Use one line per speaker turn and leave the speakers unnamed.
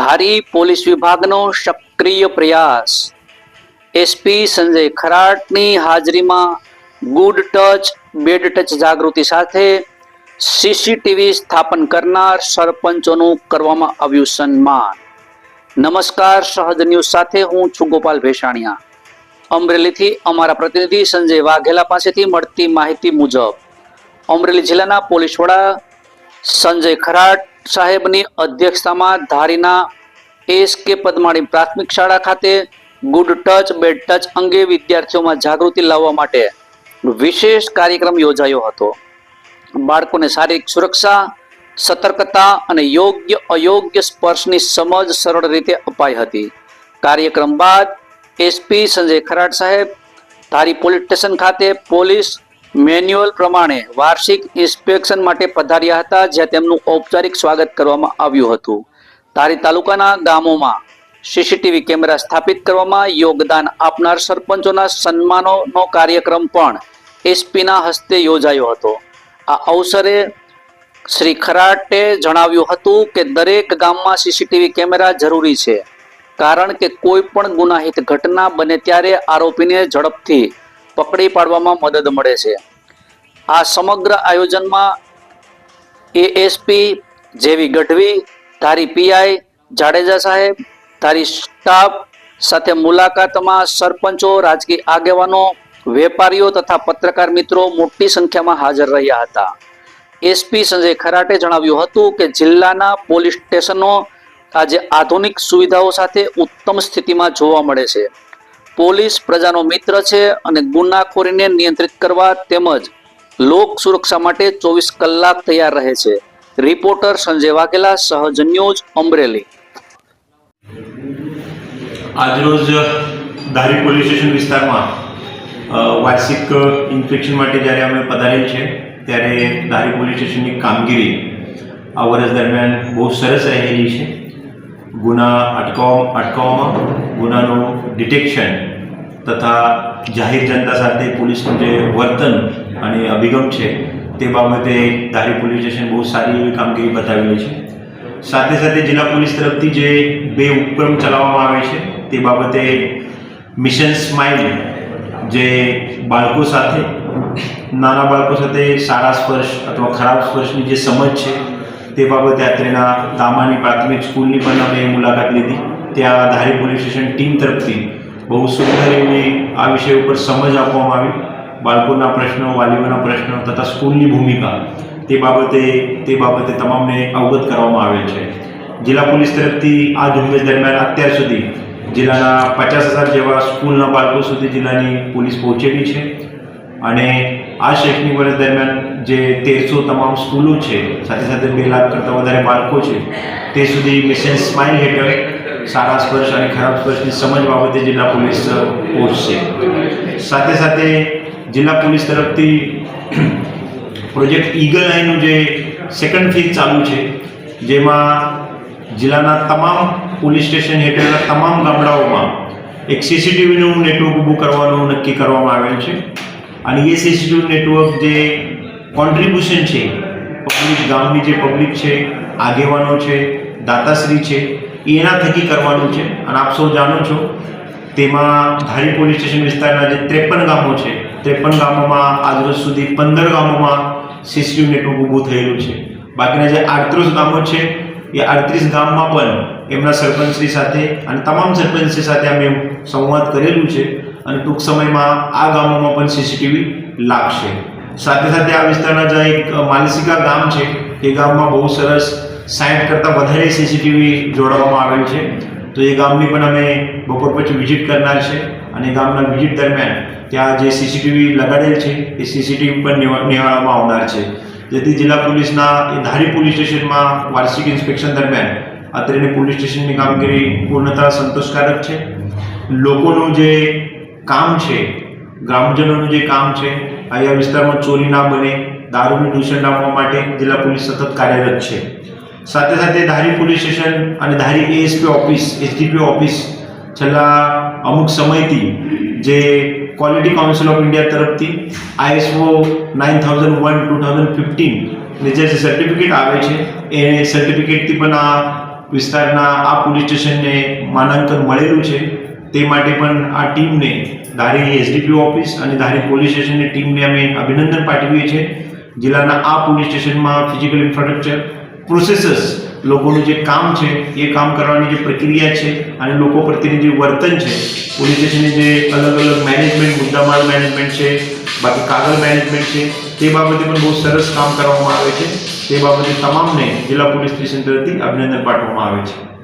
ધારી police વિભાગનો સક્રિય પ્રયાસ. એસપી સંજય ખરાટની હાજરીમાં ગુડ ટચ, બેડ ટચ જાગૃતિ સાથે સીસીટીવી સ્થાપન કરનાર સરપંચોનું કરવામાં આવ્યું સન્માન. નમસ્કાર, સહજ ન્યૂઝ સાથે હું છું ગોપાલ ભેસાણિયા. અમરેલીથી અમારા પ્રતિનિધિ સંજય વાઘેલા પાસેથી મળતી માહિતી મુજબ અમરેલી જિલ્લાના પોલીસ વડા સંજય ખરાટ સાહેબની અધ્યક્ષતામાં ધારીના એસ કે પદમાણી પ્રાથમિક શાળા ખાતે ગુડ ટચ બેડ ટચ અંગે વિદ્યાર્થીઓમાં જાગૃતિ લાવવા માટે વિશેષ કાર્યક્રમ યોજાયો હતો. બાળકોને શારીરિક સુરક્ષા, સતર્કતા અને યોગ્ય અયોગ્ય સ્પર્શની સમજ સરળ રીતે અપાઈ હતી. કાર્યક્રમ બાદ એસપી સંજય ખરાટ સાહેબ, ધારી પોલીસ સ્ટેશન ખાતે પોલીસ મેન્યુઅલ પ્રમાણે વાર્ષિક ઇન્સ્પેક્શન માટે પધાર્યા હતા, જ્યાં તેમનું ઔપચારિક સ્વાગત કરવામાં આવ્યું હતું. તારી તાલુકાના ગામોમાં સીસીટીવી કેમેરા સ્થાપિત કરવામાં યોગદાન આપનાર સરપંચોના સન્માનોનો કાર્યક્રમ પણ એસપીના હસ્તે યોજાયો હતો. આ અવસરે શ્રી ખરાટે જણાવ્યું હતું કે દરેક ગામમાં સીસીટીવી કેમેરા જરૂરી છે, કારણ કે કોઈ પણ ગુનાહિત ઘટના બને ત્યારે આરોપીને ઝડપથી પકડી પાડવામાં મદદ મળે છે. આ સમગ્ર આયોજનમાં એએસપી જેવી ગઢવી, ધારી પીઆઈ જાડેજા સાહેબ, ધારી સ્ટાફ સાથે મુલાકાતમાં સરપંચો, રાજકીય આગેવાનો, વેપારીઓ તથા પત્રકાર મિત્રો મોટી સંખ્યામાં હાજર રહ્યા હતા. એસપી સંજય ખરાટે જણાવ્યું હતું કે જિલ્લાના પોલીસ સ્ટેશનો આજે આધુનિક સુવિધાઓ સાથે ઉત્તમ સ્થિતિમાં જોવા મળે છે. પોલીસ પ્રજાનો મિત્ર છે અને ગુનાખોરીને નિયંત્રિત કરવા તેમજ લોક સુરક્ષા માટે ચોવીસ કલાક તૈયાર રહે છે. રિપોર્ટર સંજય વાઘેલા, સહજ ન્યૂઝ, અમરેલી.
આજરોજ ધારી પોલીસ સ્ટેશન વિસ્તારમાં વાર્ષિક ઇન્સ્પેક્શન માટે જ્યારે અમે પધારેલ છે, ત્યારે ધારી પોલીસ સ્ટેશનની કામગીરી આ વર્ષ દરમિયાન બહુ સરસ રહેલી છે. ગુના અટકાવવા અટકાવવામાં ગુનાનું ડિટેક્શન તથા જાહેર જનતા સાથે પોલીસનું જે વર્તન અને અભિગમ છે તે બાબતે ધારી પોલીસ સ્ટેશન બહુ સારી એવી કામગીરી બતાવેલી છે. સાથે સાથે જિલ્લા પોલીસ તરફથી જે બે ઉપક્રમ ચલાવવામાં આવે છે તે બાબતે મિશન સ્માઇલ જે બાળકો સાથે, નાના બાળકો સાથે સારા સ્પર્શ અથવા ખરાબ સ્પર્શની જે સમજ છે તે બાબતે અત્રેના દામાની પ્રાથમિક સ્કૂલની પણ અમે મુલાકાત લીધી. ત્યાં ધારી પોલીસ સ્ટેશન ટીમ તરફથી બહુ સુંદર એવી આ વિષય ઉપર સમજ આપવામાં આવી. બાળકોના પ્રશ્નો, વાલીઓના પ્રશ્નો તથા સ્કૂલની ભૂમિકા તે બાબતે તે બાબતે તમામને અવગત કરવામાં આવેલ છે. જિલ્લા પોલીસ તરફથી આ ઝુંબેશ દરમિયાન અત્યાર સુધી જિલ્લાના પચાસ હજાર જેવા સ્કૂલના બાળકો સુધી જિલ્લાની પોલીસ પહોંચેલી છે. અને આ શૈક્ષણિક વર્ષ દરમિયાન જે તેરસો તમામ સ્કૂલો છે, સાથે સાથે બે લાખ કરતાં વધારે બાળકો છે, તે સુધી મિશન સ્માઇલ હેઠળ સારા સ્પર્શ અને ખરાબ સ્પર્શની સમજ બાબતે જિલ્લા પોલીસ પહોંચશે. સાથે સાથે જિલ્લા પોલીસ તરફથી પ્રોજેક્ટ ઈગલ આઈનું જે સેકન્ડ ફેઝ ચાલુ છે, જેમાં જિલ્લાના તમામ પોલીસ સ્ટેશન હેઠળના તમામ ગામડાઓમાં એક સીસીટીવીનું નેટવર્ક ઊભું કરવાનું નક્કી કરવામાં આવેલ છે. અને એ સીસીટીવી નેટવર્ક જે કોન્ટ્રીબ્યુશન છે. પબ્લિક ગામની જે પબ્લિક છે, આગેવાનો છે, દાતાશ્રી છે એના થકી કરવાનું છે. અને આપ સૌ જાણો છો, તેમાં ધારી પોલીસ સ્ટેશન વિસ્તારના જે ત્રેપન ગામો છે, ત્રેપન ગામોમાં આજરોજ સુધી પંદર ગામોમાં સીસીટીવી નેટવર્ક ઊભું થયેલું છે. બાકીના જે આડત્રીસ ગામો છે, એ આડત્રીસ ગામમાં પણ એમના સરપંચશ્રી સાથે અને તમામ સરપંચશ્રી સાથે અમે સંવાદ કરેલું છે અને ટૂંક સમયમાં આ ગામોમાં પણ સીસીટીવી લાગશે. સાથે સાથે આ વિસ્તારના જે એક માનસિકા ગામ છે. એ ગામમાં બહુ સરસ સાઠ કરતાં વધારે સીસીટીવી જોડવામાં આવેલ છે. તો એ ગામની પણ અમે બપોર પછી વિઝિટ કરનાર છે અને ગામના વિઝિટ દરમિયાન ત્યાં જે સીસીટીવી લગાડેલ છે, એ સીસીટીવી પણ નિહાળવામાં આવનાર છે. જેથી જિલ્લા પોલીસના એ ધારી પોલીસ સ્ટેશનમાં વાર્ષિક ઇન્સ્પેક્શન દરમિયાન અત્રેની પોલીસ સ્ટેશનની કામગીરી પૂર્ણતા સંતોષકારક છે. લોકોનું જે કામ છે, ગ્રામજનોનું જે કામ છે અહીંયા વિસ્તારમાં ચોરી ના બને, દારૂનું દૂષણ નાખવા માટે જિલ્લા પોલીસ સતત કાર્યરત છે. સાથે સાથે ધારી પોલીસ સ્ટેશન અને Dhari ASP office SDP office છેલ્લા અમુક સમયથી જે ક્વોલિટી કાઉન્સિલ ઓફ ઇન્ડિયા તરફથી ISO nine thousand one two thousand ફિફ્ટીનની જે સર્ટિફિકેટ આવે છે, એ સર્ટિફિકેટથી પણ આ વિસ્તારના, આ પોલીસ સ્ટેશનને માનાંકન મળેલું છે. તે માટે પણ આ ટીમને ધારી એસડીપીઓ ઓફિસ અને ધારી પોલીસ સ્ટેશનની ટીમને અમે અભિનંદન પાઠવીએ છીએ. જિલ્લાના આ પોલીસ સ્ટેશનમાં ફિઝિકલ ઇન્ફ્રાસ્ટ્રક્ચર પ્રોસેસર્સ લોકોનું જે કામ છે, એ કામ કરવાની જે પ્રક્રિયા છે અને લોકો પ્રત્યેની જે વર્તન છે, પોલીસ સ્ટેશનની જે અલગ અલગ મેનેજમેન્ટ મુદ્દામાલ મેનેજમેન્ટ છે, બાકી કાગળ મેનેજમેન્ટ છે, તે બાબતે પણ બહુ સરસ કામ કરવામાં આવે છે. તે બાબતે તમામને જિલ્લા પોલીસ સ્ટેશન તરફથી અભિનંદન પાઠવવામાં આવે છે.